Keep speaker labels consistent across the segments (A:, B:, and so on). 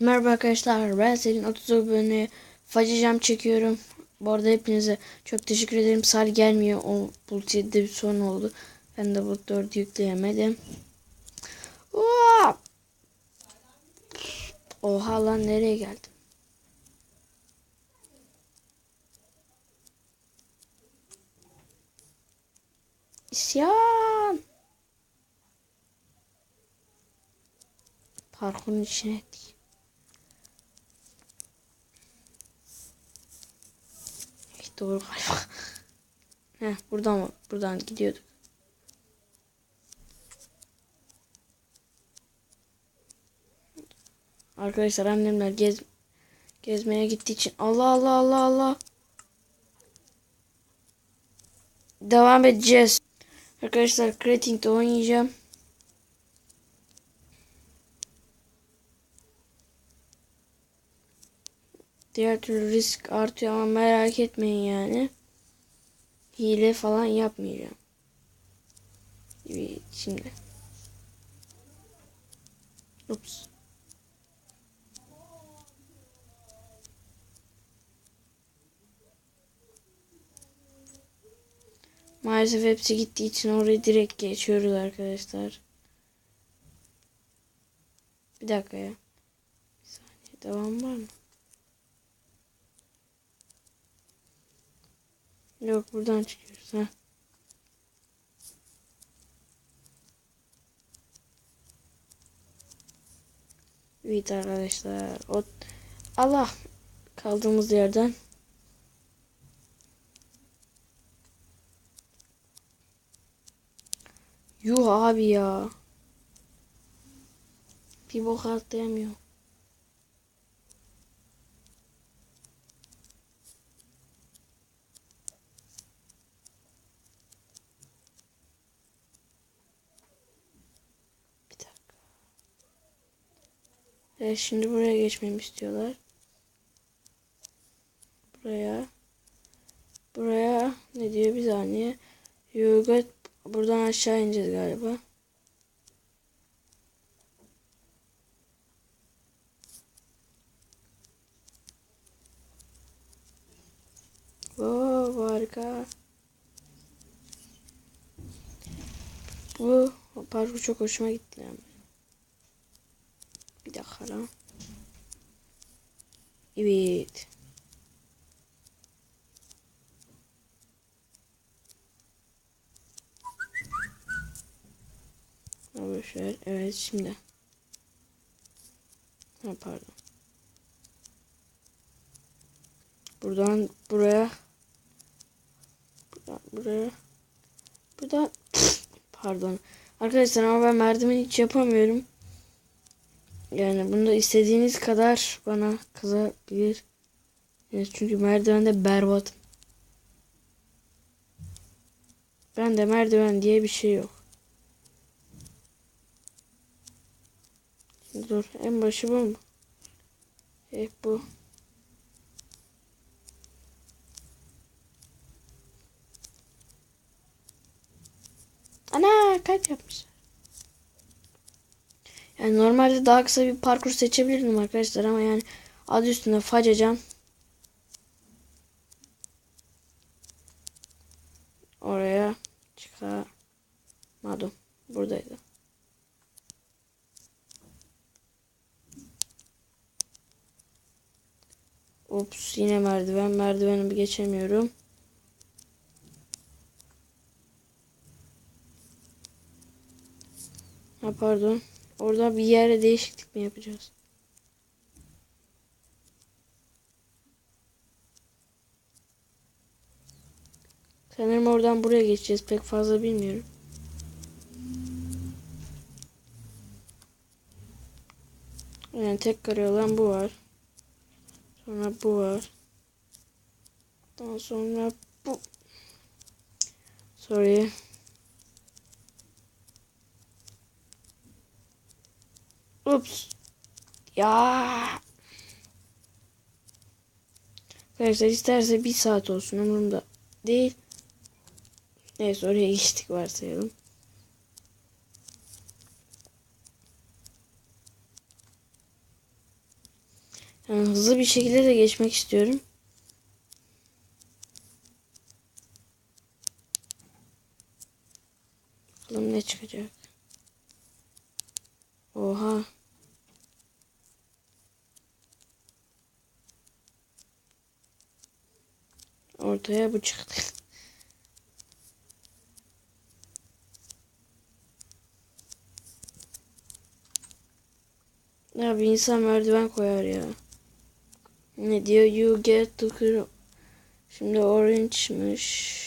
A: Merhaba arkadaşlar ben Selin 30 abone Facı çekiyorum. Bu arada hepinize çok teşekkür ederim. Sal gelmiyor. O Bulut 7'de bir sorun oldu. Ben de Bulut 4'ü yükleyemedim. Oha! Oha lan nereye geldim? İsyan! Parkurun içine ettik. Evet, doğru galiba. Heh, buradan mı? Buradan gidiyorduk. Arkadaşlar annemler gez gezmeye gittiği için Allah Allah Allah Allah devam edeceğiz. Arkadaşlar Creating'de oynayacağım. Diğer türlü risk artıyor ama merak etmeyin yani. Hile falan yapmayacağım. Şimdi. Ups. Maalesef hepsi gittiği için orayı direkt geçiyoruz arkadaşlar. Bir dakika ya. Bir saniye devam var mı? Yok buradan çıkıyoruz ha. Evet arkadaşlar. O Allah kaldığımız yerden Yuh abi ya. Bir bok atlayamıyor. Evet şimdi buraya geçmemi istiyorlar. Buraya. Buraya ne diyor bir saniye. You got Buradan aşağı ineceğiz galiba. Oo harika. Bu parkur çok hoşuma gitti. Yani. Lan. Evet. Boşver. Evet şimdi. Ha pardon. Buradan buraya. Buradan buraya. Buradan. pardon. Arkadaşlar ama ben merdiven hiç yapamıyorum. Yani bunda istediğiniz kadar bana kızabilir. Yani çünkü merdivende berbat. Ben de merdiven diye bir şey yok. Dur en başı bu mu? Evet bu. Ana kalp yapmışlar. Yani normalde daha kısa bir parkur seçebilirdim arkadaşlar ama yani adı üstünde facacağım. Oraya çıkamadım. Buradaydı. Ops yine merdiven. Merdiveni bir geçemiyorum. Ha pardon. Orada bir yere değişiklik mi yapacağız? Sanırım oradan buraya geçeceğiz. Pek fazla bilmiyorum. Yani tek kare olan bu var. Sonra bu var. Daha sonra bu. Sorry. Ups. Ya. Arkadaşlar isterse bir saat olsun umurumda değil. Neyse oraya geçtik varsayalım. Yani hızlı bir şekilde de geçmek istiyorum. Bakalım ne çıkacak. Oha. Ortaya bu çıktı. Ya bir insan merdiven koyar ya. Ne diyor? You get to. Şimdi orange'mış.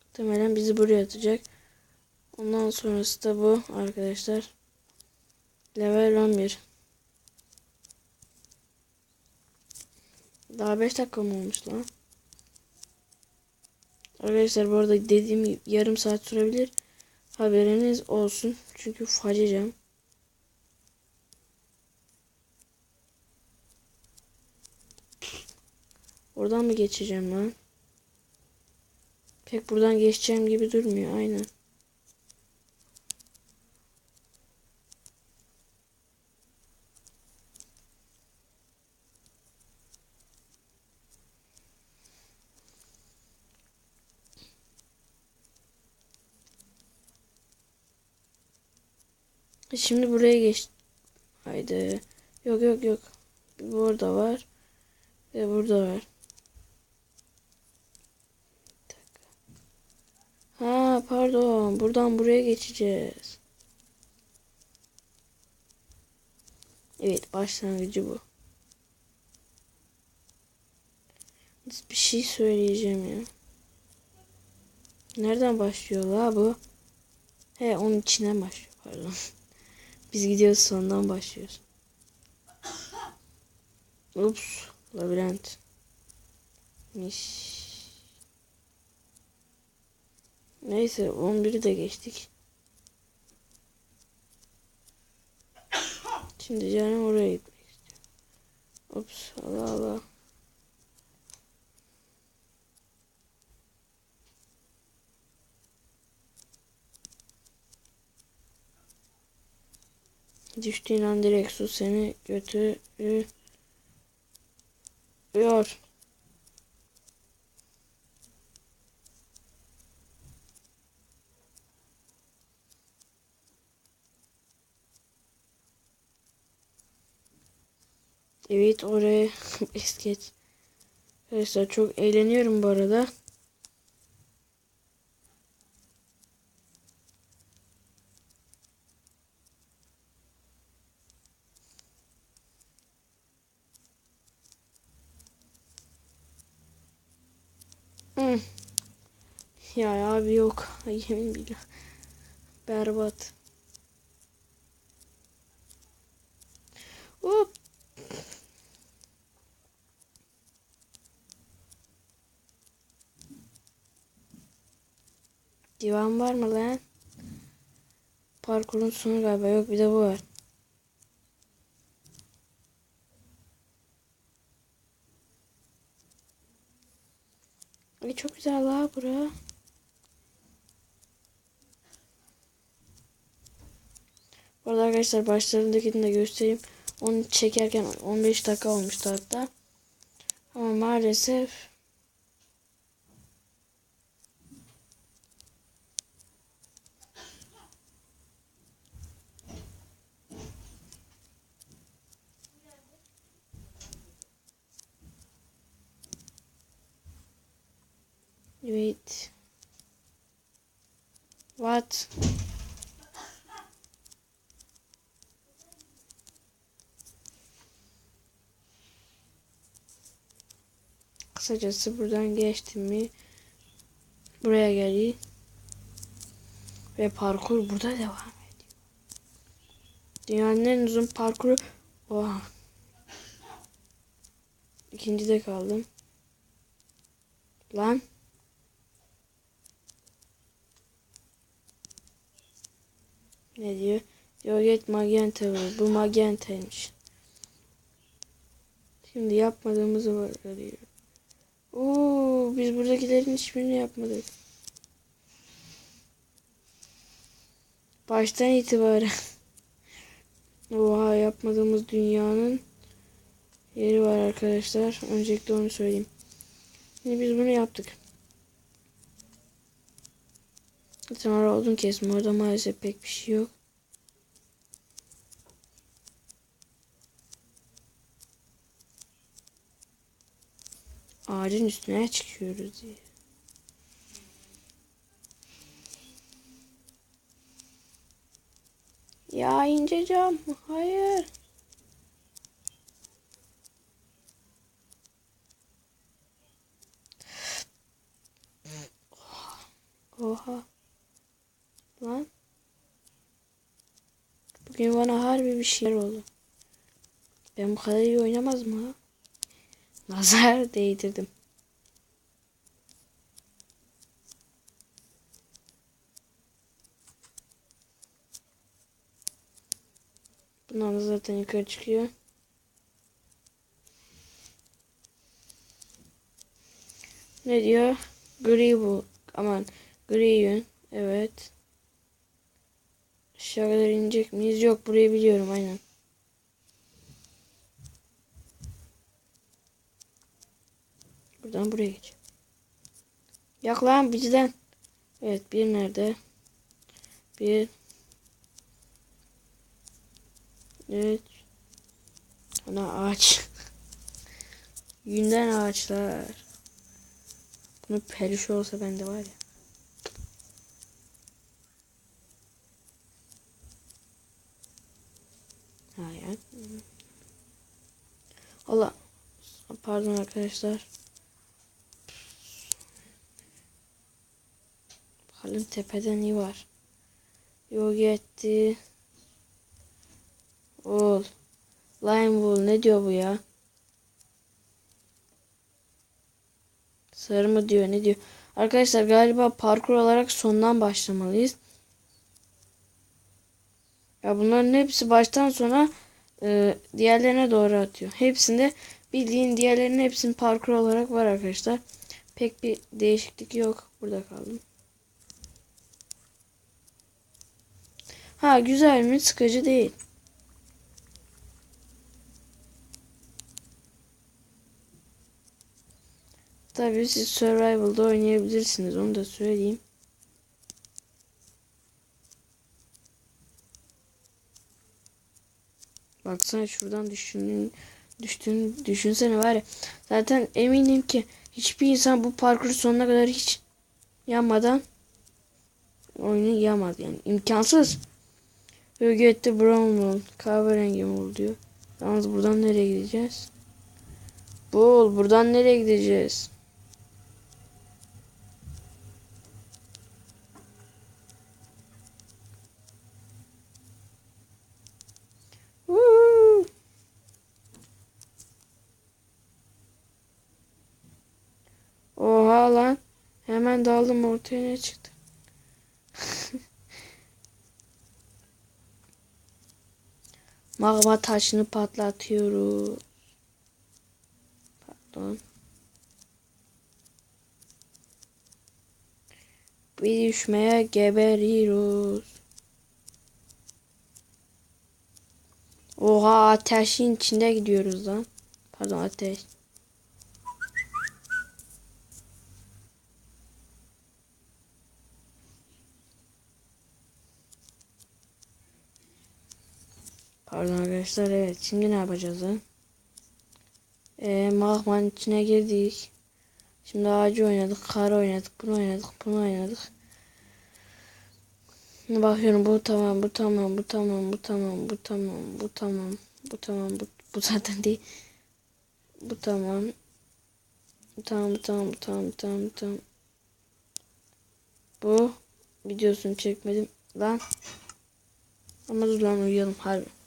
A: Muhtemelen bizi buraya atacak. Ondan sonrası da bu arkadaşlar. Level 11. Daha 5 dakika mı olmuş lan? Arkadaşlar bu arada dediğim gibi yarım saat sürebilir. Haberiniz olsun. Çünkü facacağım. Oradan mı geçeceğim lan? Pek buradan geçeceğim gibi durmuyor. Aynen. Şimdi buraya geç. Haydi. Yok yok yok. Burada var. Ve burada var. Ha pardon. Buradan buraya geçeceğiz. Evet başlangıcı bu. Bir şey söyleyeceğim ya. Nereden başlıyor la bu? He onun içinden başlıyor pardon. Biz gidiyoruz sondan başlıyoruz. Ups. Labirent. Miş. Neyse 11'i de geçtik. Şimdi canım oraya gitmek istiyor. Ups Allah Allah. Düştüğün an direkt su seni götürüyor. Evet oraya iskeç. Arkadaşlar çok eğleniyorum bu arada. Hmm. Ya abi yok. Yemin billah. Berbat. Hop. Divan var mı lan? Parkurun sonu galiba yok bir de bu var. Ay çok güzel la bura. Bu arada arkadaşlar başlarındakini de göstereyim. Onu çekerken 15 dakika olmuştu hatta. Ama maalesef What? Kısacası buradan geçtim mi buraya geliyor. Ve parkur burada devam ediyor. Dünyanın en uzun parkuru. Oha. İkincide kaldım. Lan. Ne diyor? Yoget magenta var. Bu magentaymış. Şimdi yapmadığımızı var diyor. Oo, biz buradakilerin hiçbirini yapmadık. Baştan itibaren. Oha yapmadığımız dünyanın yeri var arkadaşlar. Öncelikle onu söyleyeyim. Şimdi biz bunu yaptık. Sonra odun kesme. Orada maalesef pek bir şey yok. Ağacın üstüne çıkıyoruz diye. Ya ince cam. Hayır. Oha. Lan. Bugün bana harbi bir şeyler oldu. Ben bu kadar iyi oynamaz mı? Nazar değdirdim. Bunlar da zaten yukarı çıkıyor. Ne diyor? Gri bu. Aman gri yün. Evet. Aşağı kadar inecek miyiz? Yok burayı biliyorum aynen. Buradan buraya geç. Yak lan bizden. Evet bir nerede? Bir. Evet. Ana ağaç. Yünden ağaçlar. Bunu periş olsa bende var ya. Hayır. Allah. Pardon arkadaşlar. Bakalım tepeden iyi var. Yok etti. Ol. Lime wool ne diyor bu ya? Sarı mı diyor ne diyor? Arkadaşlar galiba parkur olarak sondan başlamalıyız. Ya bunların hepsi baştan sona e, diğerlerine doğru atıyor. Hepsinde bildiğin diğerlerinin hepsinin parkur olarak var arkadaşlar. Pek bir değişiklik yok. Burada kaldım. Ha güzel mi? Sıkıcı değil. Tabii siz Survival'da oynayabilirsiniz. Onu da söyleyeyim. Baksana şuradan düşündüğün, düştüğün, düşünsene var ya. Zaten eminim ki hiçbir insan bu parkuru sonuna kadar hiç yanmadan oyunu yamaz yani. imkansız. Ögetti brown wool. Kahverengi wool diyor. Yalnız buradan nereye gideceğiz? Bul buradan nereye gideceğiz? Woo! Oha lan. Hemen daldım ortaya ne çıktı? Magma taşını patlatıyoruz. Pardon. Bir düşmeye geberiyoruz. Oha ateşin içinde gidiyoruz lan. Pardon ateş. Pardon arkadaşlar evet şimdi ne yapacağız lan? Ee, magmanın içine girdik. Şimdi ağacı oynadık, kar oynadık, bunu oynadık, bunu oynadık. Bakıyorum bu tamam, bu tamam, bu tamam, bu tamam, bu tamam, bu tamam, bu tamam, bu, bu zaten değil. Bu tamam. Tamam, tamam, tamam, tamam, tamam. Bu videosunu çekmedim lan. Ama dur lan uyuyalım harbi.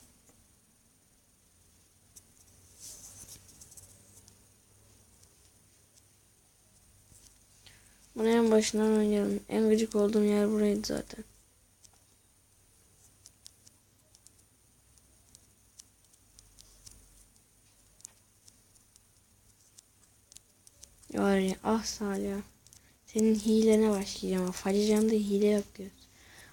A: Bunu en başından oynayalım. En gıcık olduğum yer buraydı zaten. Var ya ah Salih. Senin hilene başlayacağım. Falicamda hile diyorsun.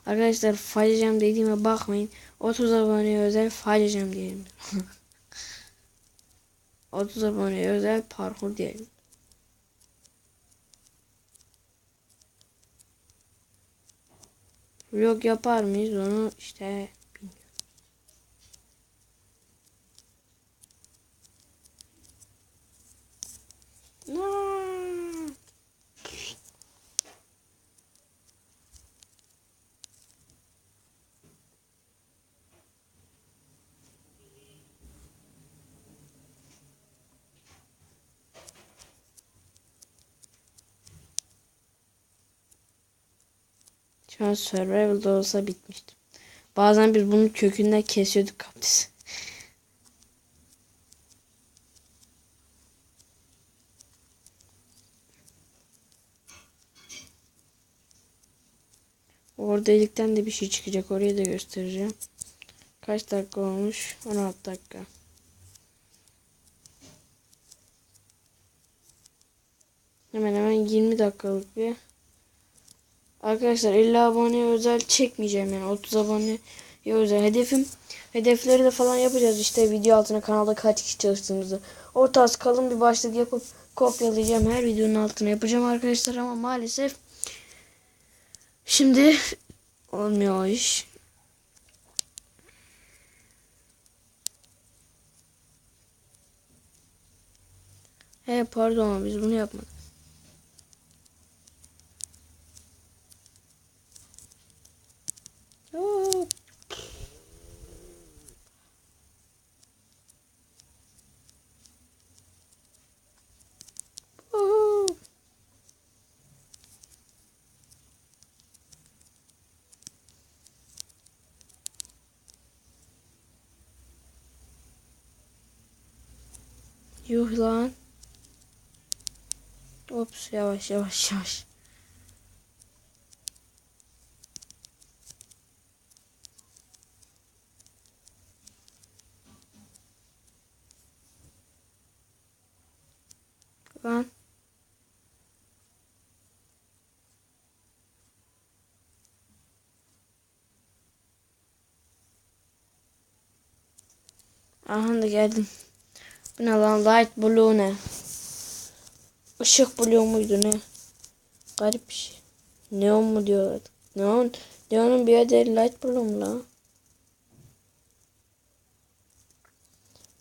A: Arkadaşlar faciam dediğime bakmayın. 30 aboneye özel faciam diyelim. 30 aboneye özel parkur diyelim. Vlog yapar mıyız onu işte bilmiyorum. Aa! An survival'da olsa bitmişti. Bazen biz bunun kökünden kesiyorduk kaktüsü. Orada delikten de bir şey çıkacak. Orayı da göstereceğim. Kaç dakika olmuş? 16 dakika. Hemen hemen 20 dakikalık bir. Arkadaşlar 50 aboneye özel çekmeyeceğim yani 30 aboneye özel hedefim. Hedefleri de falan yapacağız işte video altına kanalda kaç kişi çalıştığımızı. O tarz kalın bir başlık yapıp kopyalayacağım her videonun altına yapacağım arkadaşlar ama maalesef şimdi olmuyor iş. He pardon biz bunu yapmadık. Hop. Hop. Yuh lan. Ops yavaş yavaş yavaş. Lan. Aha da geldim. Bu ne lan? Light blue ne? Işık blue muydu ne? Garip bir şey. Neon mu diyorlar? Neon. Neon'un bir adı light blue mu lan?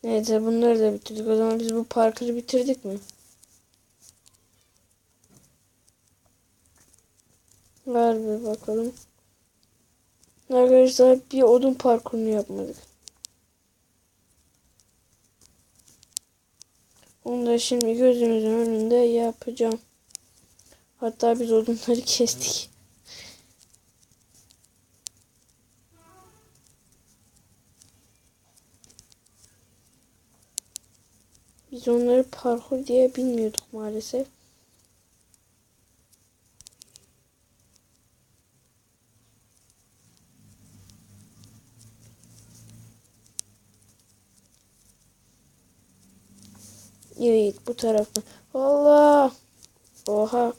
A: Neyse bunları da bitirdik. O zaman biz bu parkuru bitirdik mi? Ver bir bakalım. Arkadaşlar bir odun parkurunu yapmadık. Onu da şimdi gözümüzün önünde yapacağım. Hatta biz odunları kestik. Biz onları parkur diye bilmiyorduk maalesef. Evet bu taraftan. Allah. Oha.